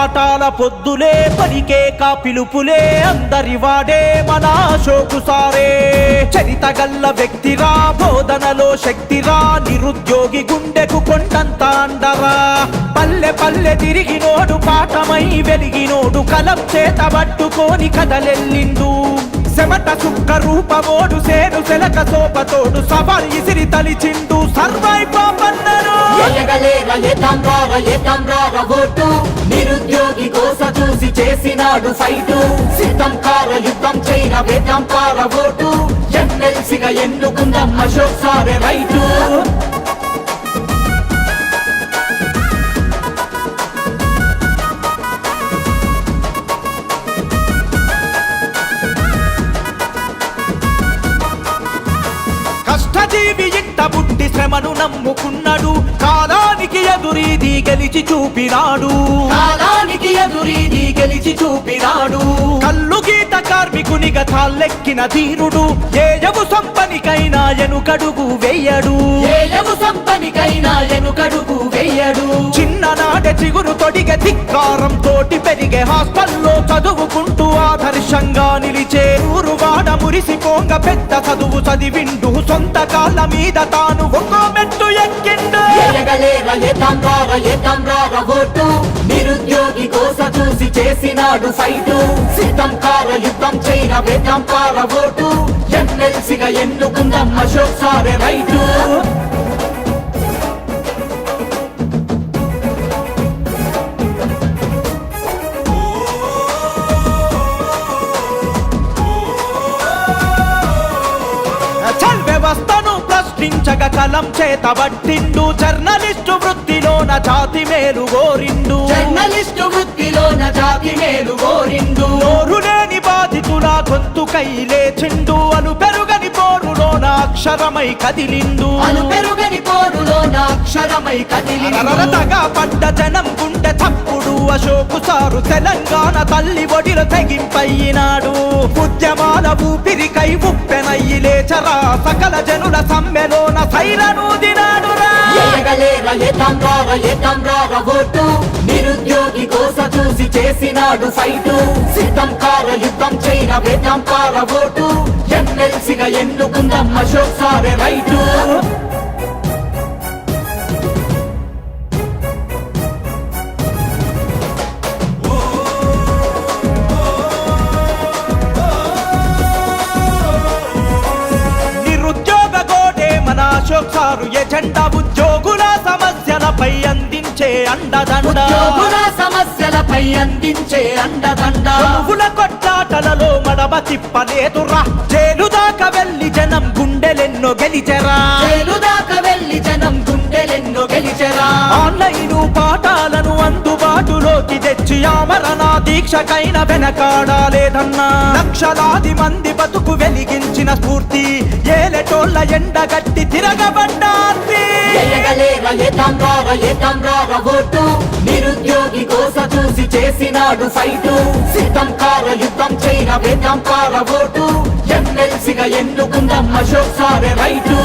పాఠాల పొద్దులే పనికే కా పిలుపులే అందరి వాడే మన అశోకు సారే. చరిత గల్ల వ్యక్తిరా బోధనలో శక్తిరా నిరుద్యోగి గుండెకు కొండంత అండరా. పల్లె పల్లె తిరిగినోడు పాఠమై వెలిగినోడు కలం చేత పట్టుకోని కదలెల్లిండు. చెమట చుక్క రూపమోడు సేను సెలక సోపతోడు సవాల్ ఇసిరి తలిచిండు సర్వై పాపన్నరు ఎయగలేర ఎతంగార ఎతంగార ఓటు నిరుద్యోగి కోస చూసి చేసినాడు ఫైటు. సిద్ధం కార యుద్ధం చైన వేదం కార ఓటు. ఎమ్మెల్సీగా ఎన్నుకుందాం అశోక్ సారే రైటు. కష్టజీవి ఇంట బుట్టి శ్రమను నమ్ముకున్నాడు. కాలానికి ఎదురీది గెలిచి చూపినాడు. ఎదురీది గెలిచి చూపినాడు. కల్లు గీత కార్మికునిగా తాళ్ళెక్కిన ధీరుడు ఏయము సంపనికైనా ఎనుకడుగు వెయ్యడు ఏయము సంపనికైనా ఎనుకడుగు వెయ్యడు చిన్ననాట చిగురు తొడిగె ధిక్కారం తోటి పెరిగే హాస్టల్లో చదువుకుంటూ ఆదర్శంగా నిలిచే ఊరువాడ మురిసిపోంగ పెద్ద చదువు చదివిండు సొంత కాళ్ళ మీద తాను ఒక్కో మెట్టు ఎక్కిండు. ఎయగలేర ఎతంగార ఎతంగార ఓటు నిరుద్యోగి కోస చూసి చేసినాడు ఫైటు సిద్ధం కార యుద్ధం చైన వేదం కార ఓటు. ఎమ్మెల్సీగా ఎన్నుకుందాం అశోక్ సారే రైటు. చల్ వ్యవస్థను ప్రశ్నించగ కలం చేత పట్టిండు. జర్నలిస్టు వృత్తిలోన జాతి మేలు గోరిండు జర్నలిస్టు వృత్తిలోన జాతి మేలు కోరిండు. నోరు లేని బాధితుల గొంతుకై లేచిండు అను పెరుగని పోరులోన అక్షరమై కదిలిండు. అను పెరుగని పోరులోన అక్షరమై కదిలిండు. అరరతగా పడ్డ జనం గుండె తప్పుడు అశోకు సారు తెలంగాణ తల్లి ఒడిలో తెగింపయ్యినాడు. ఉద్యమాల ఊపిరికై ఉప్పెనయ్యి లేచరా. సకల జనుల సమ్మెలోన సైరనూదినాడురా. ఎయగలేర ఎతంగార ఎతంగార ఓటు చేసినాడు ఫైటు. సిద్ధం కార యుద్ధం చైన వేదం కార ఓటు. ఎమ్మెల్సీగా ఎన్నుకుందాం అశోక్ సారే రైటు. అశోక్ సారు. ఎజెండా ఉద్యోగుల సమస్యలపై అందించే అండదండ. సమస్యలపై అందించే అండదండ. పువ్వుల కొట్లాటలలో మడమ తిప్పలేదురా. జైలు దాకా వెళ్ళి జనం గుండెలెన్నో గెలిచెరా. జైలు దాకా వెళ్ళి జనం గుండెలెన్నో గెలిచెరా. ఆన్లైన్ పాఠాలను అందుబాటులోకి తెచ్చి ఆమరణ దీక్షకైన వెనకాడాలేదన్నా లక్షలాది మంది బతుకు వెలిగించిన స్ఫూర్తి ఏలటోళ్ళ ఎండగట్టి తిరగబడ్డార్తి. చేసినాడు ఫైటు. సిద్ధం కార యుద్ధం చైన వేదం కార ఓటు. ఎమ్మెల్సీగా ఎన్నుకుందాం అశోక్ సారే రైటు.